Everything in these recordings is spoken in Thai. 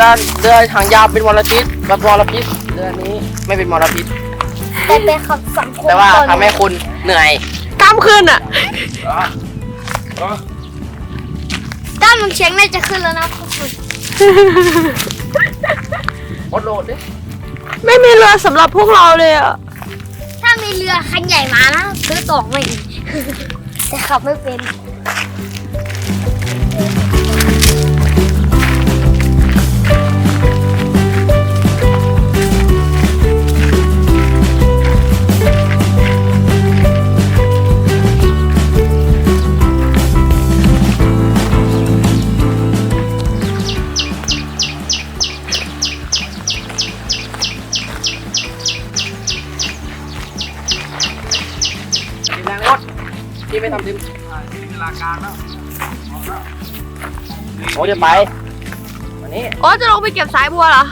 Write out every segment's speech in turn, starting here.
เรือเรือหางยาวเป็นมลพิษแบบมลพิษเรือนี้ไม่เป็นมลพิษ แต่เป็นคำสังคมแต่ว่าตอนทำให้คุณเหนื่อยกล้ามขึ้นอะด้านมึงเชียงน่าจะขึ้นแล้วนะทุกคนอดโหลดดิไม่มีเรือสำหรับพวกเราเลยอะถ้ามีเรือคันใหญ่มานะซื้อตอกมาอีกแต่ขับไม่เป็น จะไปวันนี้โอ๊ตจะลงไปเก็บสายบัวเหรอ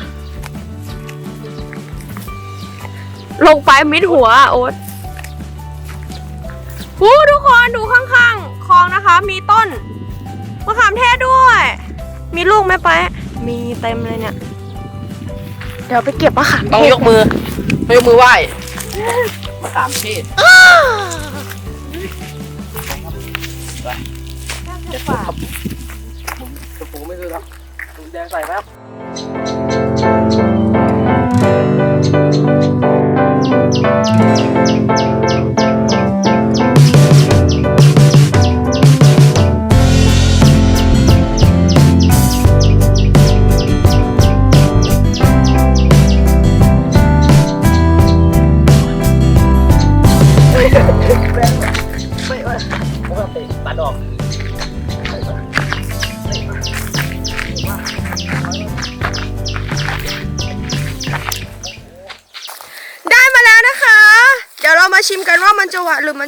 ลงไปมิดหัวอะโอ๊ตหูทุกคนดูข้างๆคลองนะคะ มีต้นมะขามเทศด้วย มีลูกไหมไปะมีเต็มเลยเนี่ย เดี๋ยวไปเก็บมะขามต้องเทศยกมือต้องยกมือไหว้มาสามเทศจะฝากกระ ปูไม่คือครับถุงแดงใส่ไหมครับไม่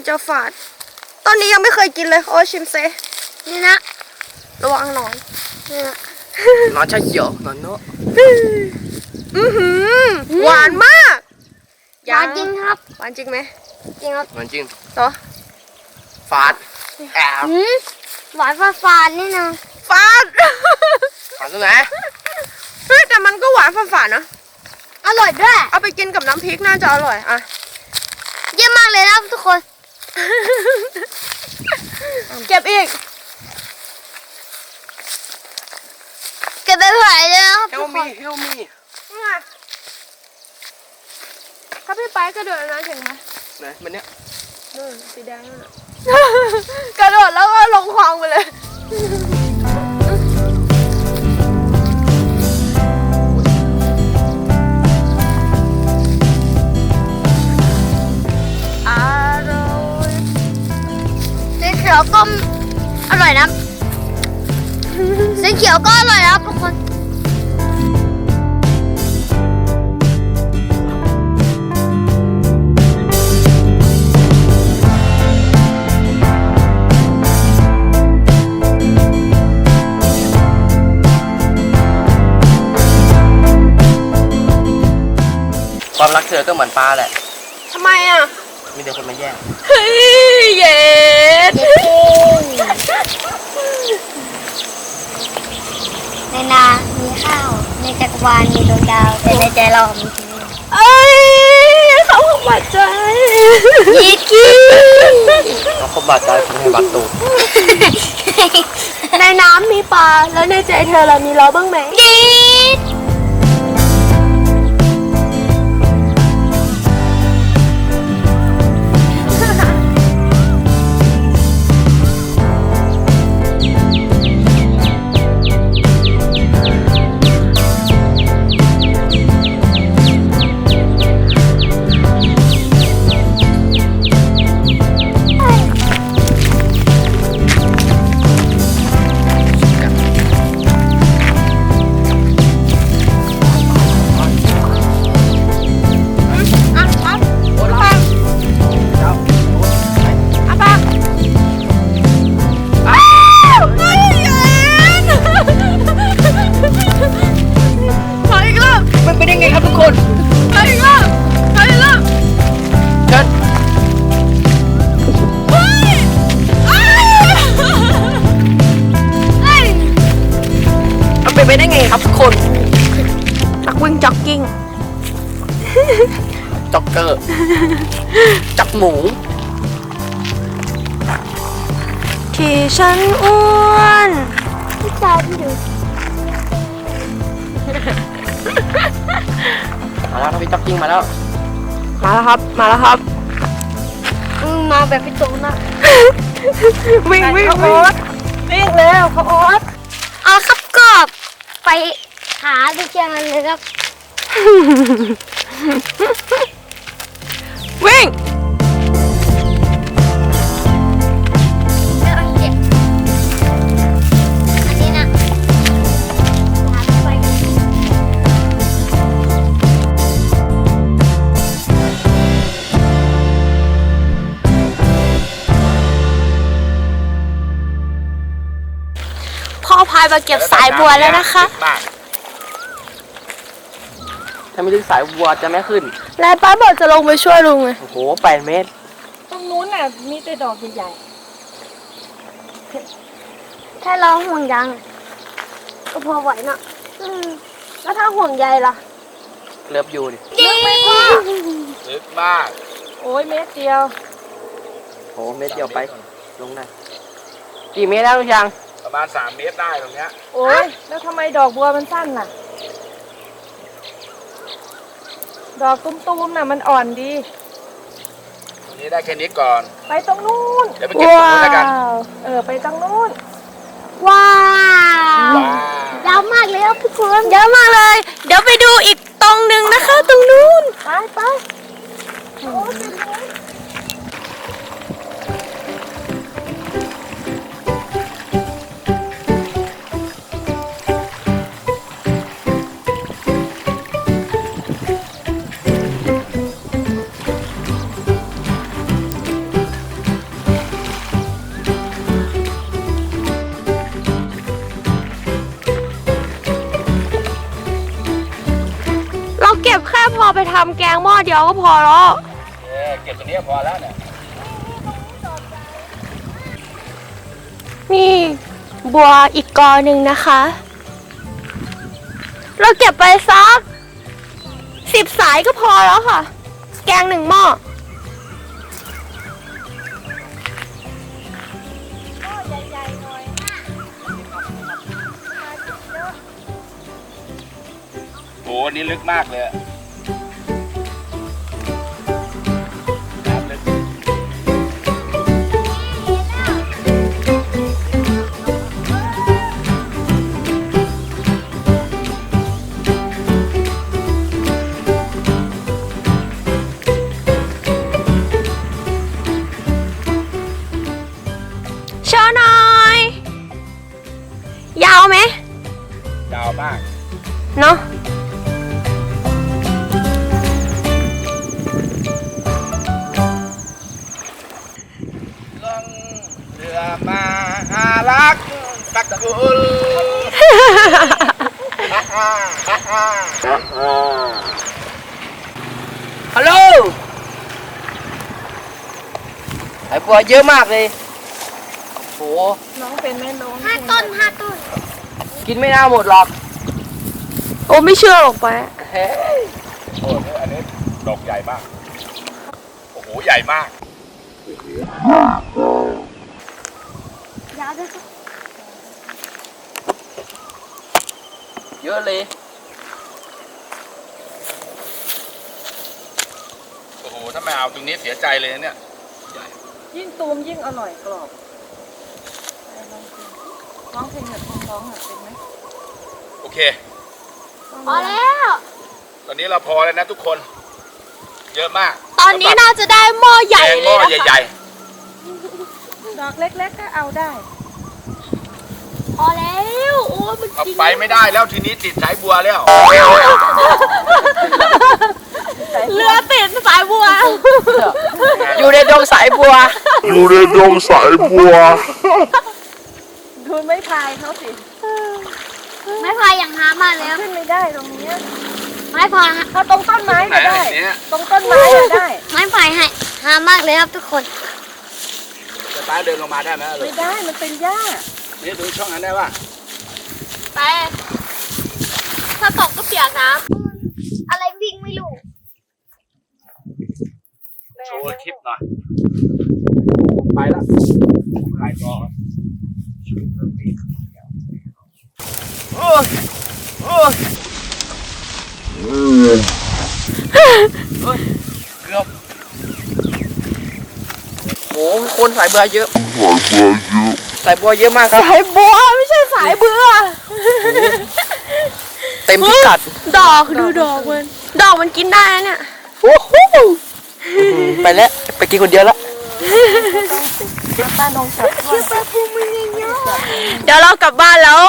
มันจะหวานหรือมันจะฝาด ต้นนี้ยังไม่เคยกินเลยโอ้ชิมเซนี่นะ ระวังหนอนนี่นะนอนชาเขียวนอนเนาะอือหือหวานมากหวานจริงครับหวานจริงไหมจริงครับนอนจริงต่อฟาดแอบหืมหวานฝาดๆนี่นะฝาดฟาดตรงไหนเฮ้ยแต่มันก็หวานฝาดๆนะอร่อยด้วย เอาไปกินกับน้ำพริกน่าจะอร่อยอะ เยี่ยมมากเลยนะทุกคน เก็บอีกเก็บไปไหวเลยนะครับเฮทุลกคมีนเฮลมีถ้าพี่ไปกระโดดน้ำถึงไหมไหนมันเนี้ยนู่นสีแดงนั่นน่ะกระโดดแล้วก็ลงคลองไปเลย ยวก็อร่อยนะสีเขียวก็อร่อยนะทุกคนความรักเธอก็เหมือนปลาแหละ มีแต่คนมาแย่งเฮ้ยเย็ดในนามีข้าว ในจักรวาลมีดวงดาว แต่ในใจเรามีเธอเอ้ยเขาหัวใจยีกี้น้องเขาบาดใจผมให้บาดตูดในน้ำมีปลา แล้วในใจเธอเรามีเราบ้างไหมยีด บหมู ที่ฉันอ้วนพี่ชายพี่ดูมาแล้วพี่จ็อกกิ้งมาแล้ว มาแล้วครับ มาแล้วครับ อืมมาแบบพี่โตนะวิ่งวิ่งวิ่งวิ่งแล้วเขาออสเอาครับก็ไปหาดูเชียงกันเลยครับ วิ่งายมาเก็บสายบัวแล้วนะคะ ถ้าไม่ลึกสายวัวจะไม่ขึ้น แล้วป้าบอกจะลงไปช่วยลุงไงโอ้โหแปดเมตร ตรงนู้นน่ะมีแต่ดอกใหญ่แค่เราห่วงยางก็พอไหวเนอะอืมแล้วถ้าห่วงใยล่ะ เลิฟยูดิจริงไม่พอลึกมากๆโอ้ยเม็ดเดียว โอ้โหเมตรเดียวไป ลงได้ กี่เมตรแล้วลุงช้าง ประมาณ 3 เมตรได้ตรงเนี้ยโอ้ยแล้วทำไมดอกบัวมันสั้นล่ะ ดอกตุ้มๆน่ะมันอ่อนดี ตรงนี้ได้แค่นี้ก่อน ไปตรงนู้นเดี๋ยวไปเก็บตรงนู้นแล้วกันวเออไปตรงนู้น ว้าวว้าวยาวมากเลยครับทุกคนเยอะมากเลย เดี๋ยวไปดูอีกตรงหนึ่งนะคะ ตรงนู้น ไปไปเราำแกงหม้อเดียวก็พอแล้วเออเก็บตรงนี้พอแล้วเนี่ยนี่ บัวอีกกอหนึ่งนะคะ เราเก็บไปสักสิบสายก็พอแล้วค่ะ แกงหนึ่งหม้อโอ้อันนี้ลึกมากเลย สายบัวเยอะมากเลยโอ้โหน้องเป็นแม่น้องห้าต้นห้าต้น กินไม่น่าหมดหรอกโอ้ไม่เชื่อหรอกไปะเฮ้ยโอ้นี่อันนี้ดอกใหญ่มาก โอ้โห ใหญ่มาก ยาวด้วยครับเยอะเลย โอ้โห ถ้าไม่เอาตรงนี้เสียใจเลยนะเนี่ย ยิ่งตูมยิ่งอร่อยกรอบไปลองกินร้องเพลงแบบคนร้องอะเป็นไหมโอเค พอแล้ว ตอนนี้เราพอแล้วนะทุกคน เยอะมากตอนนี้น่าจะได้หม้อใหญ่แกงหเลม้อยนะคะใหญ่ดอกเล็กๆก็เอาได้ พอแล้วโอ้ยมันๆ เอาไปไม่ได้แล้วทีนี้ติดสายบัวแล้ว เรือติดสายบัว อยู่ในดงสายบัว อยู่ในดงสายบัว ดูไม่พายเขาสิ ไม้พายอย่างหามากแล้วขึ้นไม่ได้ตรงเนี้ยไม้พายฮะถ้าตรงต้นไม้ไหนก็ได้อันเนี้ยตรงต้นไม้ก็ได้ ไม้พายให้หามากเลยครับทุกคนจะตายเดินลงมาได้ไหมลูไม่กได้ มันเป็นหญ้านี่ดูช่องนั้นได้ป่ะไปยกน้ำอะไรวิ่งไม่รู้ โชว์คลิปหน่อย ไปละไปก่อนโอ้ยโอ้ยเฮ้ยเกือบโอ้คนสายเบื่อเยอะหลายเบอร์เยอะ สายบัวเยอะมากครับ สายบัวไม่ใช่สายเบื่อ เต็มพิกัด ดอกดูดอกมัน ดอกมันกินได้นะเนี่ย โอ้โห ไปแล้ว ไปกินคนเดียวละเดี๋ยวเรากลับบ้านแล้ว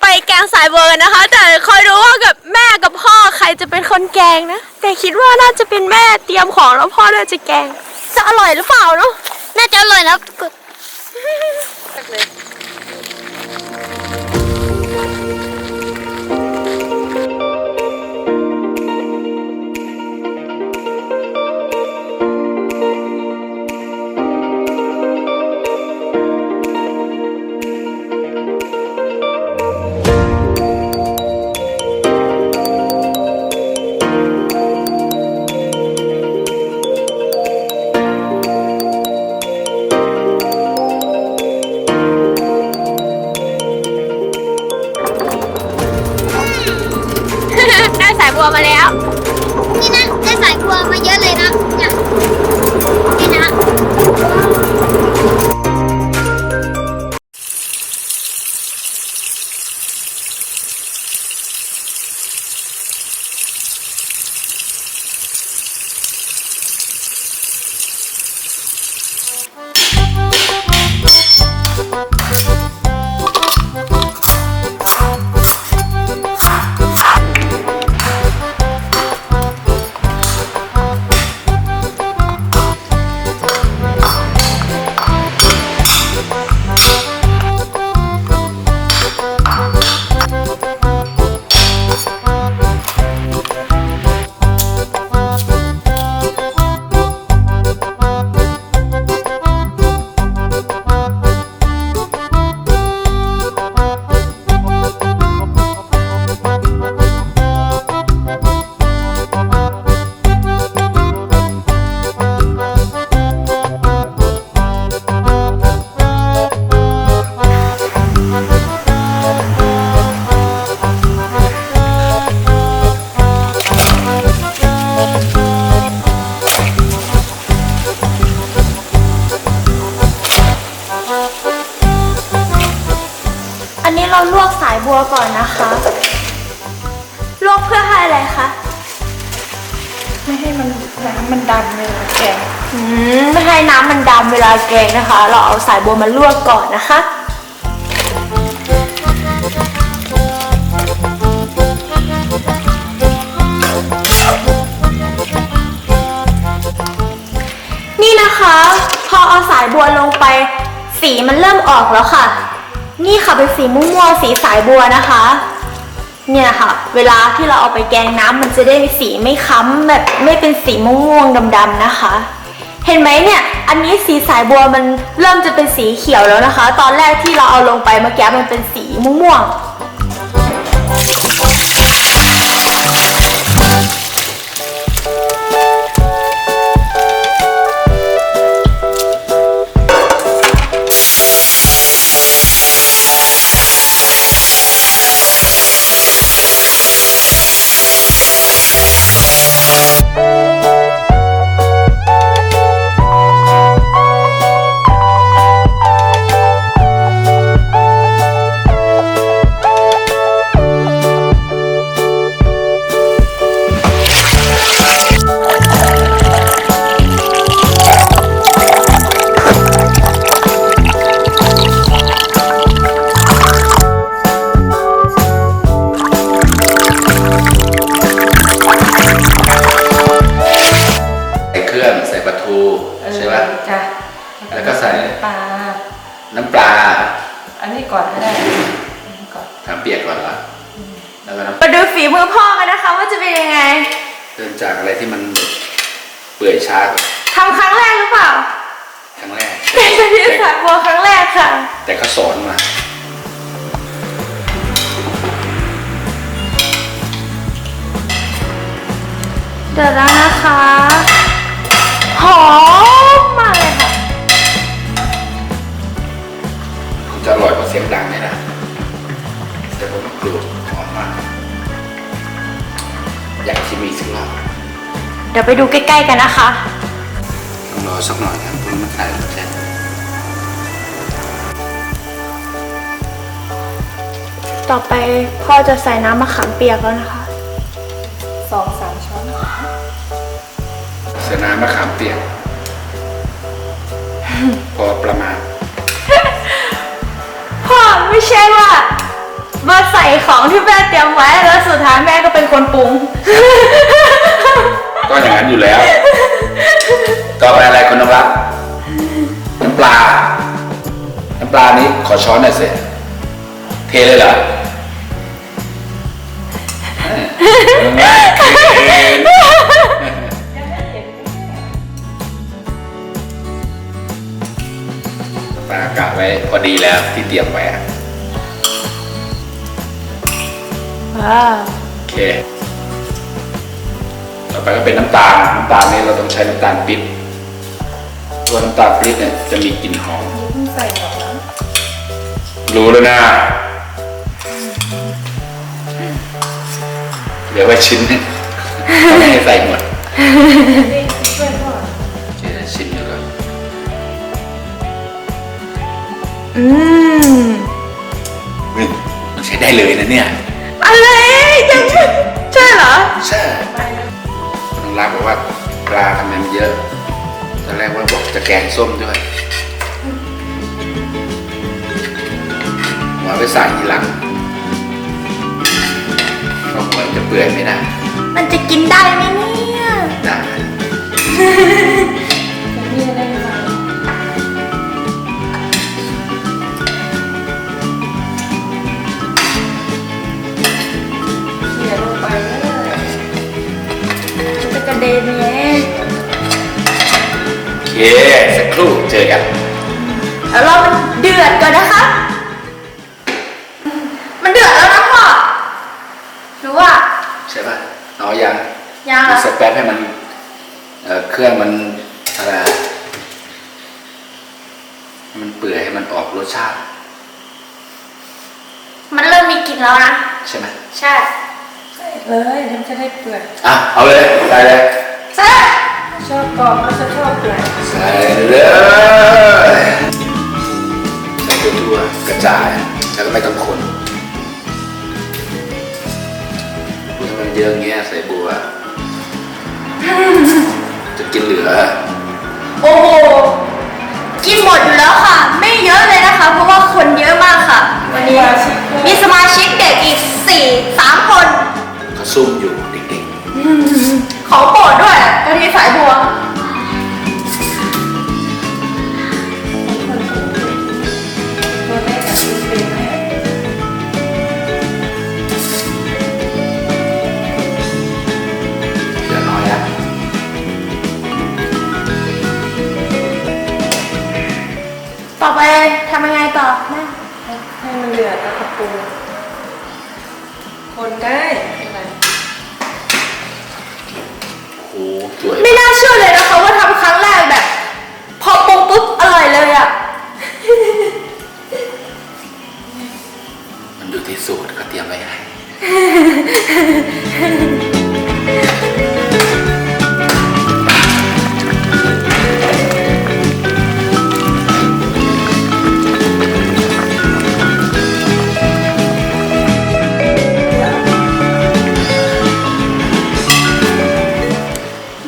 ไปแกงสายบัวกันนะคะ แต่คอยดูว่ากับแม่กับพ่อใครจะเป็นคนแกงนะ แต่คิดว่าน่าจะเป็นแม่เตรียมของแล้วพ่อน่าจะแกง จะอร่อยหรือเปล่าเนาะน่าจะอร่อยนะ บัวก่อนนะคะลวกเพื่อให้อะไรคะ ไม่ให้มันน้ำมันดำเลยแกงอืมไม่ให้น้ำมันดำเวลาแกงนะคะ เราเอาสายบัวมาลวกก่อนนะคะ นี่นะคะ พอเอาสายบัวลงไป สีมันเริ่มออกแล้วค่ะ นี่ค่ะเป็นสีม่วงๆสีสายบัวนะคะ เนี่ยค่ะ เวลาที่เราเอาไปแกงน้ำมันจะได้สีไม่ค้ำแบบไม่เป็นสีม่วงๆดำๆนะคะ เห็นไหมเนี่ย อันนี้สีสายบัวมันเริ่มจะเป็นสีเขียวแล้วนะคะ ตอนแรกที่เราเอาลงไปเมื่อกี้มันเป็นสีม่วงๆ อยากชิมอีกสักรอบเดี๋ยวไปดูใกล้ๆกันนะคะ ต้องรอสักหน่อยนะเพื่อมันขายแซ่บต่อไปพ่อจะใส่น้ำมะขามเปียกแล้วนะคะสองสามช้อนเสนามะขามเปียก พอประมาณ พ่อไม่ใช่ว่า มาใส่ของที่แม่เตรียมไว้แล้วสุดท้ายแม่ก็เป็นคนปรุง ก็อย่างนั้นอยู่แล้ว ต่อไปอะไรคุณน้องรักน้ำปลา น้ำปลานี้ขอช้อนหน่อยสิเทเลยเหรอปลากะไว้พอดีแล้วที่เตรียมไว้ โอเค ต่อไปก็เป็นน้ำตาล น้ำตาลนี้เราต้องใช้น้ำตาลปิ๊บ ตัวน้ำตาลปิ๊บเนี่ยจะมีกลิ่นหอม เพิ่งใส่หมดนะรู้แล้วนะ เดี๋ยวไว้ชิ้นหนึงไม่ให้ใส่หมด นี่ช่วยพ่อเดี๋ยวชิ้นหนึงก่อนอืมอืมมันใช้ได้เลยนะเนี่ย อะไรยังใช่เหรอ ใช่คุณรักบอกว่าปลาทำไมมันเยอะ ตอนแรกว่าบอกจะแกงส้มด้วยหัวไปใส่ทีหลังเพราะหัวมันจะเปื่อยไม่ได้ มันจะกินได้ไหมเนี่ย ได้ เคสักครู่เจอกัน แล้วรอมันเดือดก่อนนะคะ มันเดือดแล้วนะพ่อหรือว่า ใช่ป่ะเอายังยังเหรอสักแป๊บให้มันเอ่อเครื่องมันอะไรอะให้มันเปื่อยให้มันออกรสชาติ มันเริ่มมีกลิ่นแล้วนะ ใช่ไหมใช่เลยเดี๋ยวมันจะได้เปื่อยอะเอาเลยได้เลยใช่ ชอบกรอบก็จะชอบเปื่อยใส่เลยใส่ทั่วกระจาย แล้วก็ไม่ต้องคนพูดให้มันเยอะเงี้ยใส่บัว จะกินเหลือ โอ้โห กินหมดอยู่แล้วค่ะ ไม่เยอะเลยนะคะ เพราะว่าคนเยอะมากค่ะ วันนี้มีสมาชิกเด็กอีกสี่สามคนเขาซุ่มอยู่เด็ก ขอโปรดด้วยกะทิสายบัว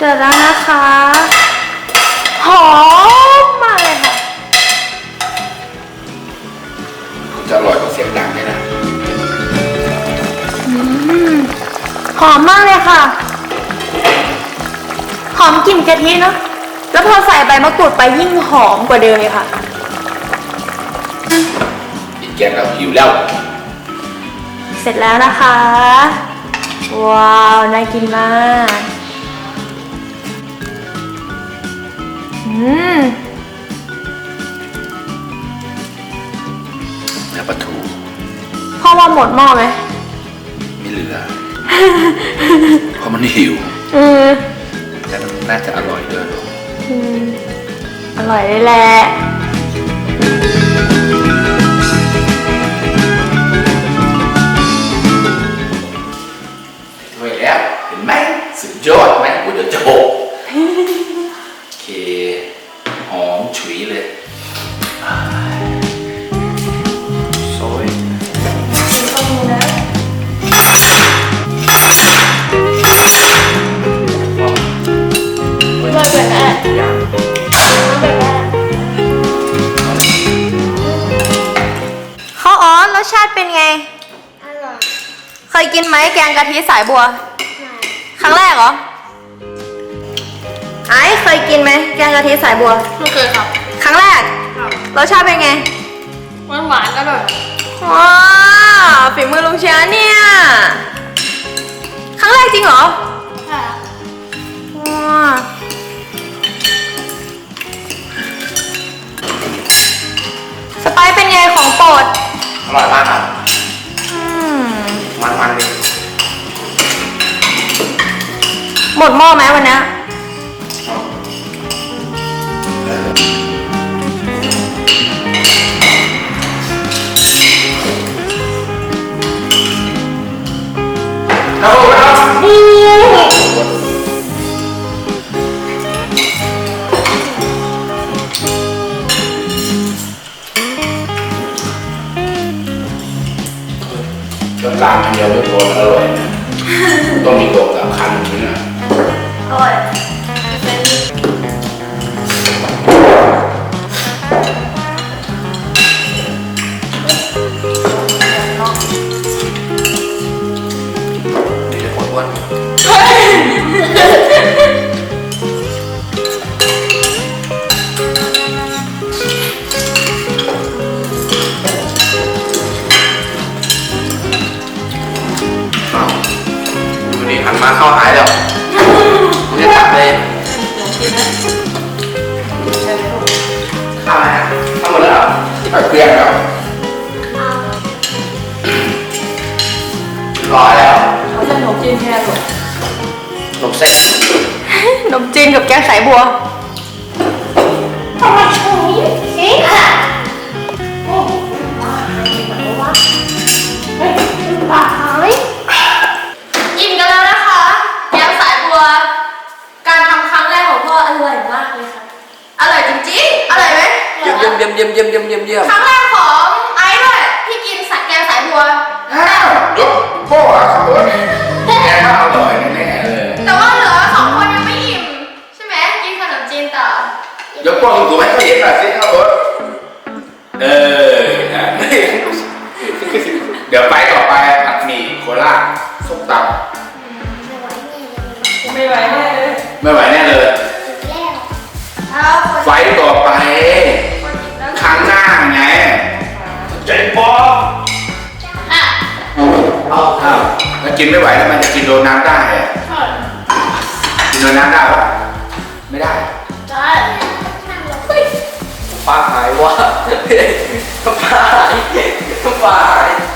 เดือดแล้วนะคะ หอมมากเลยค่ะคงจะอร่อยกว่าเสียงดังเนี่ยนะหอมมากเลยค่ะ หอมกลิ่นกะทิเนาะ แล้วพอใส่ใบมะกรูดไปยิ่งหอมกว่าเดิมเลยค่ะ กินแกงแล้วหิวแล้ว เสร็จแล้วนะคะ ว้าว น่ากินมาก มเนื้อปลาทูพ่อว่าหมดหม้อไหมไม่เหลือ เพราะมันหิวอืมแต่น่าจะอร่อยด้วยอืมอร่อยเลยแหละ แกงกะทิสายบัว ครั้งแรกเหรอ ไอ้เคยกินไหมแกงกะทิสายบัว ไม่เคยครับ ครั้งแรกรสชาติเป็นไงหวานหวานๆอร่อยว้าวฝีมือลุงเชียเนี่ย ครั้งแรกจริงเหรอค่ะว้าวสไปซ์เป็นไงของโปรด อร่อยมากครับ อืม มันมันๆเลย หมดหม้อไหมวันเนี้ยครับผมครับก็ตามอันเดียวไม่พอมันอร่อยนะต้องมีตัวสำคัญจริงๆนะ Good. นมจีนกับแกงสายบัวนี่ค่ะปากหอยอิ่มกันแล้วนะคะ แกงสายบัว การทำครั้งแรกของพ่ออร่อยมากเลยค่ะ อร่อยจริงๆ อร่อยไหมเยี่ยมเยี่ยมเยี่ยมเยี่ยมเยี่ยมเยี่ยมเยี่ยมเยี่ยมครั้งแรกของไอซ์ด้วยที่กินสายแกงสายบัว อ้าวยกพ่ออะครับผมแกว่าอร่อยแน่ๆเลย แต่ว่าเหลือสองคนยังไม่อิ่ม ใช่ไหมกินขนมจีนต่อ ยกพ่อถูกให้เขาเห็นหน่อยสิครับผมเออนะเดี๋ยวไปต่อไปผัดหมี่โคราชส้มตไม่ไหวแน่เลยำไม่ไหวแน่เลยเอาคนไฟต่อไปครั้งหน้าไงใจปออะเอาครับแล้วกินไม่ไหวแล้วมันจะกินโดนน้ำได้อะกินโดนน้ำได้ปะ Bye. Bye.